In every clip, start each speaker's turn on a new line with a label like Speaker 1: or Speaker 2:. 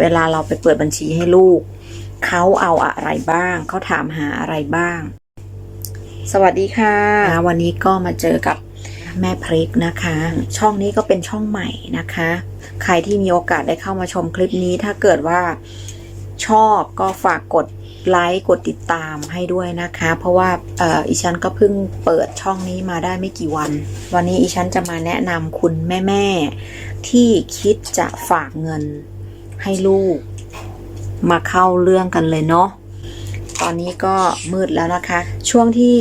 Speaker 1: เวลาเราไปเปิดบัญชีให้ลูก เขาเอาอะไรบ้าง เขาถามหาอะไรบ้าง สวัสดีค่ะ วันนี้ก็มาเจอกับแม่พริกนะคะ ช่องนี้ก็เป็นช่องใหม่นะคะ ใครที่มีโอกาสได้เข้ามาชมคลิปนี้ ถ้าเกิดว่าชอบก็ฝากกดไลค์กดติดตามให้ด้วยนะคะ เพราะว่าเอ่ออีฉันก็เพิ่งเปิดช่องนี้มาได้ไม่กี่วัน วันนี้อีฉันจะมาแนะนำคุณแม่ ๆ ที่คิดจะฝากเงิน ให้ลูก มาเข้าเรื่องกันเลยเนาะตอนนี้ก็มืดแล้วนะคะ ช่วงที่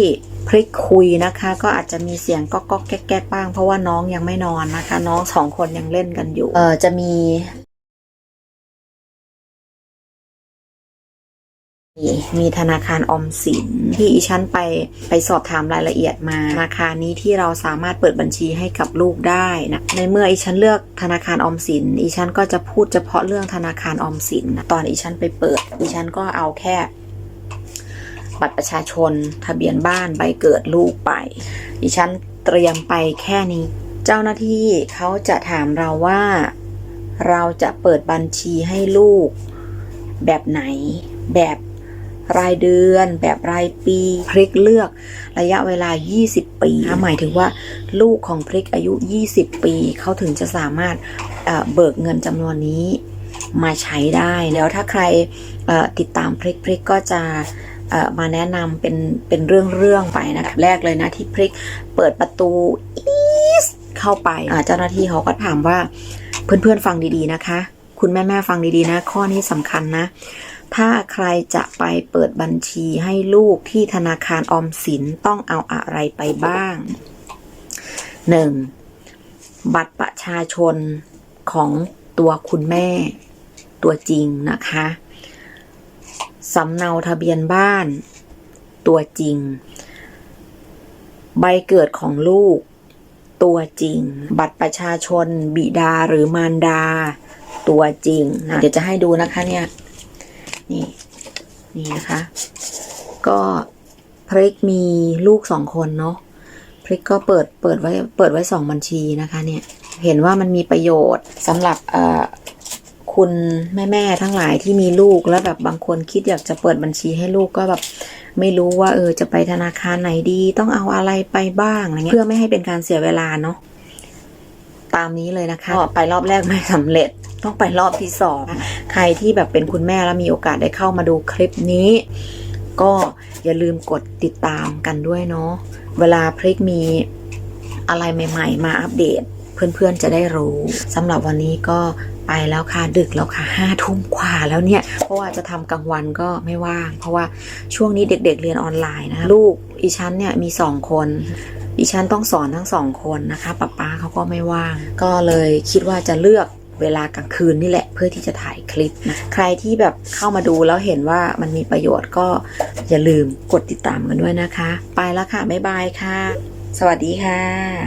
Speaker 1: พลิกคุยนะคะ ก็อาจจะมีเสียงก็กก๊อกแก๊กแก๊กบ้าง เพราะว่าน้องยังไม่นอนนะคะ น้องสองคนยังเล่นกันอยู่ เออจะมี มีธนาคารออมสินที่อีฉันไปไปสอบถามรายละเอียดมาธนาคารนี้ที่เราสามารถเปิดบัญชีให้กับลูกได้นะในเมื่ออีฉันเลือกธนาคารออมสินอีฉันก็จะพูดเฉพาะเรื่องธนาคารออมสินตอนอีฉันไปเปิดอีฉันก็เอาแค่บัตรประชาชน ทะเบียนบ้านใบเกิดลูกไปดิฉันเตรียมไปแค่นี้ เจ้าหน้าที่เขาจะถามเราว่า เราจะเปิดบัญชีให้ลูก แบบไหน แบบ รายเดือนแบบรายปีพริกเลือกระยะเวลา 20 ปีหมายถึงว่าลูกของพริกอายุ 20 ปีเขาถึงจะสามารถเเบิกเงินจำนวนนี้มาใช้ได้ แล้วถ้าใครติดตามพริกพริกก็จะมาแนะนำเป็นเป็นเรื่องเรื่องๆไปนะคะแรกเลยนะที่พริกเปิดประตูอีสเข้าไปเจ้าหน้าที่เขาก็ถามว่าเพื่อนๆฟังดีๆนะคะ คุณแม่ๆฟังดีๆนะ ข้อนี้สำคัญนะ ถ้าใครจะไปเปิดบัญชีให้ลูกที่ธนาคารออมสินต้องเอาอะไรไปบ้าง 1. บัตรประชาชนของตัวคุณแม่ตัวจริงนะคะสำเนาทะเบียนบ้าน ตัวจริง ใบเกิดของลูก ตัวจริง บัตรประชาชน บิดาหรือมารดา ตัวจริงนะเดี๋ยวจะให้ดูนะคะเนี่ย นี่ นี่นะคะ ก็พริกมีลูกสองคนเนาะพริกก็เปิดเปิดไว้เปิดไว้สองบัญชีนะคะเนี่ย เห็นว่ามันมีประโยชน์สำหรับเอ่อคุณแม่ๆทั้งหลายที่มีลูกแล้วแบบบางคนคิดอยากจะเปิดบัญชีให้ลูกก็แบบไม่รู้ว่าเออจะไปธนาคารไหนดี ต้องเอาอะไรไปบ้างอะไรเงี้ยเพื่อไม่ให้เป็นการเสียเวลาเนาะ ตามนี้เลยนะคะก็ไปรอบแรกไม่สำเร็จต้องไปรอบที่สองใครที่แบบเป็นคุณแม่แล้วมีโอกาสได้เข้ามาดูคลิปนี้ ก็อย่าลืมกดติดตามกันด้วยเนาะเวลาพริกมีอะไรใหม่ ๆ มาอัปเดต เพื่อนๆจะได้รู้สำหรับวันนี้ก็ไปแล้วค่ะดึกแล้วค่ะห้าทุ่มกว่าแล้วเนี่ย เพราะว่าจะทำกลางวันก็ไม่ว่าง เพราะว่าช่วงนี้เด็ก ๆ เรียนออนไลน์นะลูกอีชั้นเนี่ยมีสองคน อีชั้นต้องสอนทั้งสองคนนะคะป้าป้าเขาก็ไม่ว่าง ก็เลยคิดว่าจะเลือกเวลากลางคืนนี่แหละเพื่อที่จะถ่ายคลิปนะใครที่แบบเข้ามาดูแล้วเห็นว่ามันมีประโยชน์ก็อย่าลืมกดติดตามกันด้วยนะคะ ไปแล้วค่ะ บ๊ายบายค่ะ สวัสดีค่ะ